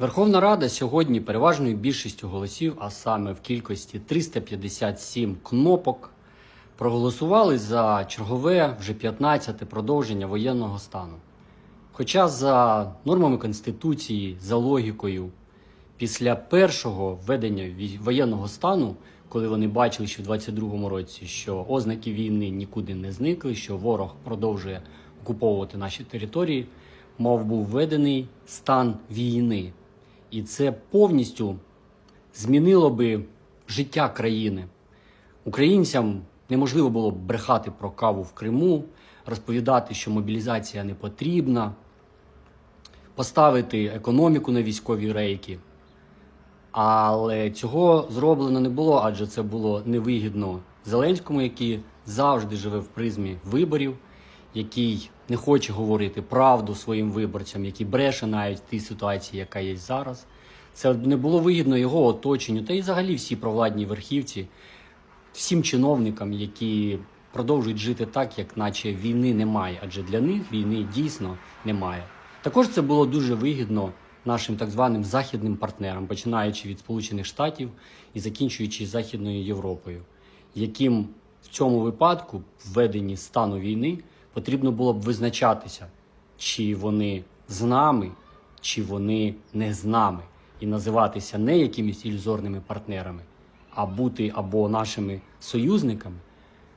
Верховна Рада сьогодні переважною більшістю голосів, а саме в кількості 357 кнопок, проголосували за чергове вже 15-те продовження воєнного стану. Хоча за нормами Конституції, за логікою, після першого введення воєнного стану, коли вони бачили, що в 22-му році, що ознаки війни нікуди не зникли, що ворог продовжує окуповувати наші території, мов був введений стан війни. І це повністю змінило би життя країни. Українцям неможливо було б брехати про каву в Криму, розповідати, що мобілізація не потрібна, поставити економіку на військові рейки. Але цього зроблено не було, адже це було невигідно Зеленському, який завжди живе в призмі виборів, який не хоче говорити правду своїм виборцям, який бреше навіть в тій ситуації, яка є зараз. Це не було вигідно його оточенню, та й взагалі всі провладні верхівці, всім чиновникам, які продовжують жити так, як наче війни немає, адже для них війни дійсно немає. Також це було дуже вигідно нашим так званим західним партнерам, починаючи від Сполучених Штатів і закінчуючи Західною Європою, яким в цьому випадку, в введенні стану війни, потрібно було б визначатися, чи вони з нами, чи вони не з нами, і називатися не якимись ілюзорними партнерами, а бути або нашими союзниками,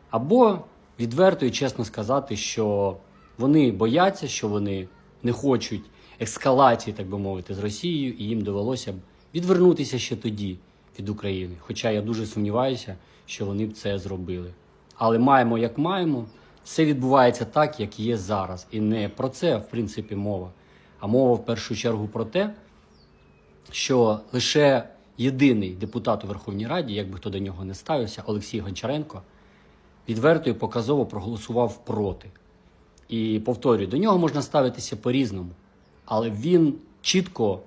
або відверто і чесно сказати, що вони бояться, що вони не хочуть ескалації, так би мовити, з Росією, і їм довелося б відвернутися ще тоді від України. Хоча я дуже сумніваюся, що вони б це зробили. Але маємо як маємо, все відбувається так, як є зараз. І не про це, в принципі, мова. А мова в першу чергу про те, що лише єдиний депутат у Верховній Раді, як би хто до нього не ставився, Олексій Гончаренко, відверто і показово проголосував проти. І повторюю, до нього можна ставитися по-різному, але він чітко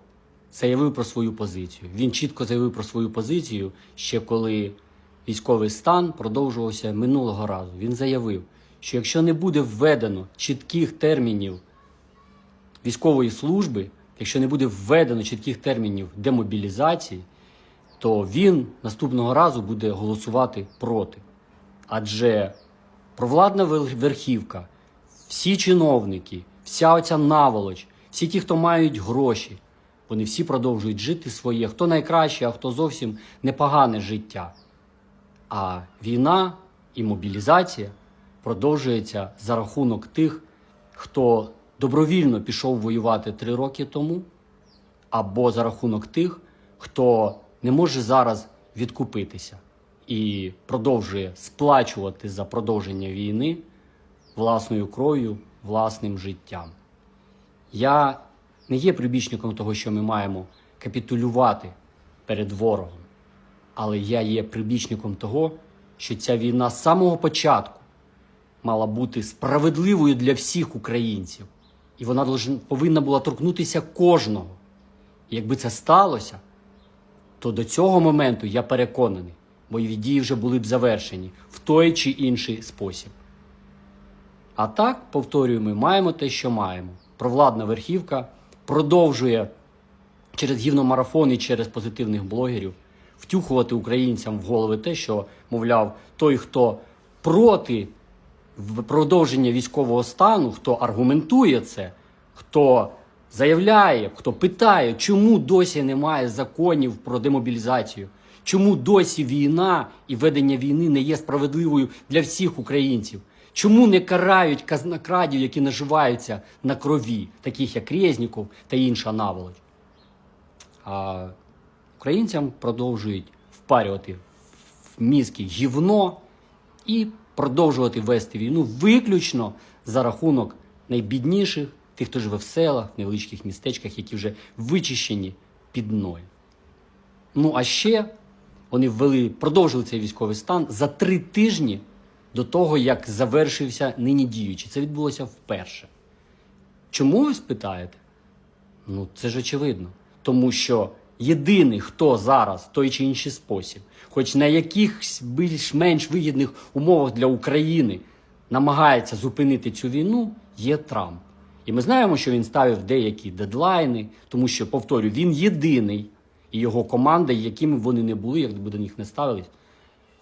заявив про свою позицію. Він чітко заявив про свою позицію ще коли військовий стан продовжувався минулого разу. Він заявив, що якщо не буде введено чітких термінів військової служби, якщо не буде введено чітких термінів демобілізації, то він наступного разу буде голосувати проти. Адже провладна верхівка, всі чиновники, вся оця наволоч, всі ті, хто мають гроші, вони всі продовжують жити своє, хто найкраще, а хто зовсім непогане життя. А війна і мобілізація продовжується за рахунок тих, хто добровільно пішов воювати три роки тому, або за рахунок тих, хто не може зараз відкупитися і продовжує сплачувати за продовження війни власною кров'ю, власним життям. Я не є прибічником того, що ми маємо капітулювати перед ворогом, але я є прибічником того, що ця війна з самого початку мала бути справедливою для всіх українців, і вона повинна була торкнутися кожного. І якби це сталося, то до цього моменту я переконаний, бойові дії вже були б завершені в той чи інший спосіб. А так, повторюю, ми маємо те, що маємо. Провладна верхівка продовжує через гівномарафон і через позитивних блогерів втюхувати українцям в голови те, що, мовляв, той, хто проти в- продовження військового стану, хто аргументує це, хто заявляє, хто питає, чому досі немає законів про демобілізацію, чому досі війна і ведення війни не є справедливою для всіх українців. Чому не карають казнокрадів, які наживаються на крові, таких як Резніков та інша наволоч? А українцям продовжують впарювати в мізки гівно і продовжувати вести війну виключно за рахунок найбідніших, тих, хто живе в селах, в невеличких містечках, які вже вичищені під ноль. Ну а ще вони ввели, продовжили цей військовий стан за три тижні до того, як завершився нині діючий. Це відбулося вперше. Чому ви спитаєте? Ну, це ж очевидно. Тому що єдиний, хто зараз в той чи інший спосіб, хоч на якихось більш-менш вигідних умовах для України намагається зупинити цю війну, є Трамп. І ми знаємо, що він ставив деякі дедлайни, тому що, повторю, він єдиний, і його команда, якими вони не були, як би до них не ставились,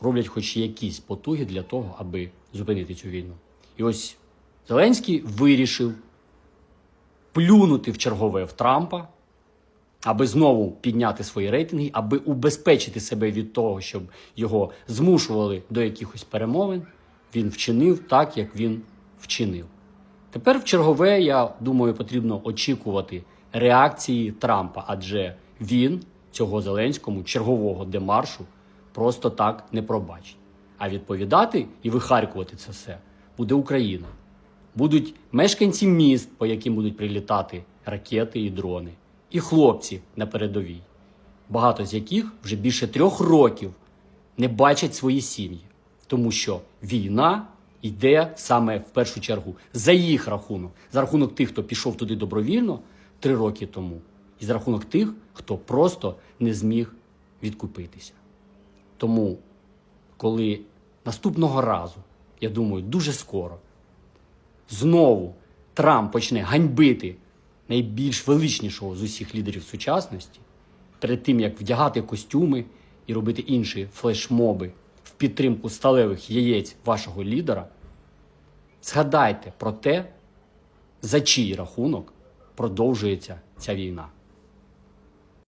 роблять хоч якісь потуги для того, аби зупинити цю війну. І ось Зеленський вирішив плюнути в чергове в Трампа, аби знову підняти свої рейтинги, аби убезпечити себе від того, щоб його змушували до якихось перемовин. Він вчинив так, як він вчинив. Тепер в чергове, я думаю, потрібно очікувати реакції Трампа, адже він цього Зеленському чергового демаршу просто так не пробачить. А відповідати і вихаркувати це все буде Україна. Будуть мешканці міст, по яким будуть прилітати ракети і дрони, і хлопці на передовій, багато з яких вже більше трьох років не бачать свої сім'ї, тому що війна йде саме в першу чергу за їх рахунок, за рахунок тих, хто пішов туди добровільно три роки тому, і за рахунок тих, хто просто не зміг відкупитися. Тому, коли наступного разу, я думаю, дуже скоро, знову Трамп почне ганьбити найбільш величнішого з усіх лідерів сучасності, перед тим як вдягати костюми і робити інші флешмоби в підтримку сталевих яєць вашого лідера, згадайте про те, за чий рахунок продовжується ця війна.